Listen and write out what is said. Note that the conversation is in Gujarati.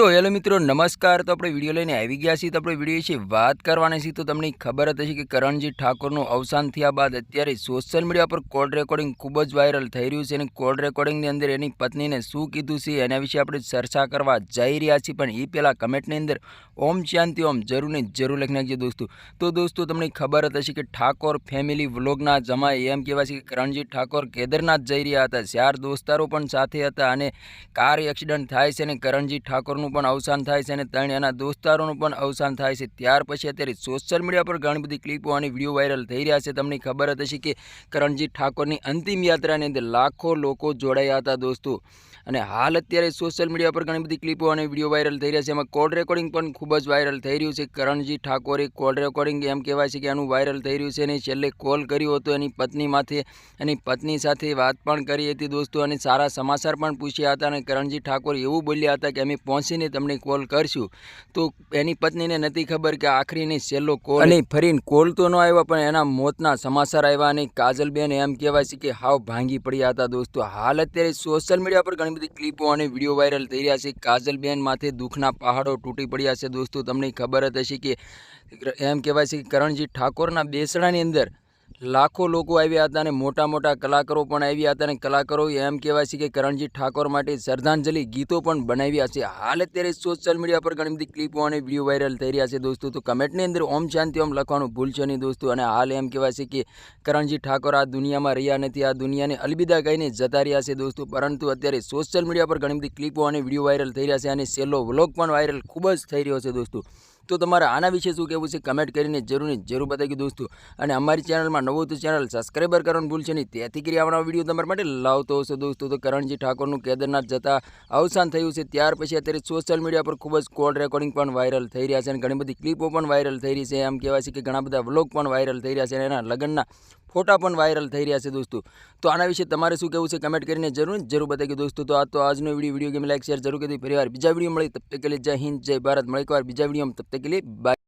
તો હેલો મિત્રો, નમસ્કાર. તો આપણે વીડિયો લઈને આવી ગયા છીએ. તો આપણે વીડિયો વિશે વાત કરવાના છીએ તો તમને ખબર જ હશે કે કરણજી ઠાકોરનું અવસાન થયા બાદ અત્યારે સોશિયલ મીડિયા પર કોલ રેકોર્ડિંગ ખૂબ જ વાયરલ થઈ રહ્યું છે. અને કોલ રેકોર્ડિંગની અંદર એની પત્નીને શું કીધું છે, એના વિશે આપણે ચર્ચા કરવા જઈ રહ્યા છીએ. પણ એ પહેલાં કમેન્ટની અંદર ઓમ શાંતિ, ઓમ જરૂર ને જરૂર લખી નાખજો દોસ્તો. તો દોસ્તો, તમને ખબર જ હશે કે ઠાકોર ફેમિલી વ્લોગના જમા એમ કહેવાય છે કે કરણજી ઠાકોર કેદારનાથ જઈ રહ્યા હતા. ચાર દોસ્તારો પણ સાથે હતા અને કાર એક્સિડન્ટ થાય છે અને કરણજી ઠાકોરનું પણ અવસાન થાય છે અને ત્રણ એના દોસ્તારોનું પણ અવસાન થાય છે. ત્યાર પછી અત્યારે સોશિયલ મીડિયા પર ઘણી બધી ક્લિપો અને વીડિયો વાયરલ થઈ રહ્યા છે. તમને ખબર હતી કે કરણજી ઠાકોરની અંતિમ યાત્રાની અંદર લાખો લોકો જોડાયા હતા દોસ્તો. અને હાલ અત્યારે સોશિયલ મીડિયા પર ઘણી બધી ક્લિપો અને વીડિયો વાયરલ થઈ રહ્યા છે. એમાં કોલ રેકોર્ડિંગ પણ ખૂબ જ વાયરલ થઈ રહ્યું છે. કરણજી ઠાકોરે કોલ રેકોર્ડિંગ એમ કહેવાય છે કે એનું વાયરલ થઈ રહ્યું છે અને છેલ્લે કોલ કર્યો હતો એની પત્ની માથે. એની પત્ની સાથે વાત પણ કરી હતી દોસ્તો અને સારા સમાચાર પણ પૂછ્યા હતા અને કરણજી ઠાકોર એવું બોલ્યા હતા કે અમે પહોંચીને તમને કોલ કરશું. તો એની પત્નીને નથી ખબર કે આખરીને છેલ્લો કોલ અને ફરીને કોલ તો ન આવ્યો, પણ એના મોતના સમાચાર આવ્યા અને કાજલબેન એમ કહેવાય છે કે હાવ ભાંગી પડ્યા હતા દોસ્તો. હાલ અત્યારે સોશિયલ મીડિયા પર ઘણી બધી ક્લિપો અને વીડિયો વાયરલ થઈ રહ્યા છે. કાજલબેન માથે દુઃખના પહાડો તૂટી પડ્યા છે દોસ્તો. તમને ખબર જ હશે કે એમ કહેવાય છે કે કરણજી ઠાકોરના બેસણાની અંદર લાખો લોકો આવ્યા હતા અને મોટા મોટા કલાકારો પણ આવ્યા હતા અને કલાકારો એમ કહેવાય છે કે કરણજી ઠાકોર માટે શ્રદ્ધાંજલિ ગીતો પણ બનાવ્યા છે. હાલ અત્યારે સોશિયલ મીડિયા પર ઘણી બધી ક્લિપો અને વીડિયો વાયરલ થઈ રહ્યા છે દોસ્તો. તો કમેન્ટની અંદર ઓમ શાંતિ ઓમ લખવાનું ભૂલશો નહીં દોસ્તો. અને હાલ એમ કહેવાય છે કે કરણજી ઠાકોર આ દુનિયામાં રહ્યા નથી. આ દુનિયાને અલવિદા કહીને જતા રહ્યા છે દોસ્તો. પરંતુ અત્યારે સોશિયલ મીડિયા પર ઘણી બધી ક્લિપો અને વીડિયો વાયરલ થઈ રહ્યા છે અને સેલો વ્લોગ પણ વાયરલ ખૂબ જ થઈ રહ્યો છે દોસ્તો. તો તમારે આના વિશે શું કહેવું છે? કમેન્ટ કરીને જરૂર ને જરૂર બતાવી દોસ્તો. અને અમારી ચેનલમાં નવું તો ચેનલ સબસ્ક્રાઈબર કરવાનું ભૂલશે નહીં. તેથી કરી આવવાનો વીડિયો તમારા માટે લાવતો હશે દોસ્તો. તો કરણજી ઠાકોરનું કેદારનાથ જતા અવસાન થયું છે. ત્યાર પછી અત્યારે સોશિયલ મીડિયા પર ખૂબ જ કોલ રેકોર્ડિંગ પણ વાયરલ થઈ રહ્યા છે અને ઘણી બધી ક્લિપો પણ વાયરલ થઈ રહી છે. એમ કહેવાય છે કે ઘણા બધા વ્લોગ પણ વાયરલ થઈ રહ્યા છે અને એના લગ્નના ફોટા પણ વાયરલ થઈ રહ્યા છે દોસ્તો. તો આના વિશે તમારે શું કહેવું છે કમેન્ટ કરીને જરૂર જરૂર બતાવી દોસ્તો. તો આ તો આજનો વીડિયો વીડિયો ગમે લાઈક શેર જરૂર કરી ફરી વાર બીજા વીડિયો મળી. તબ તક જય હિન્દ, જય ભારત. મળે એક વાર બીજા વીડિયો તબ તક બાય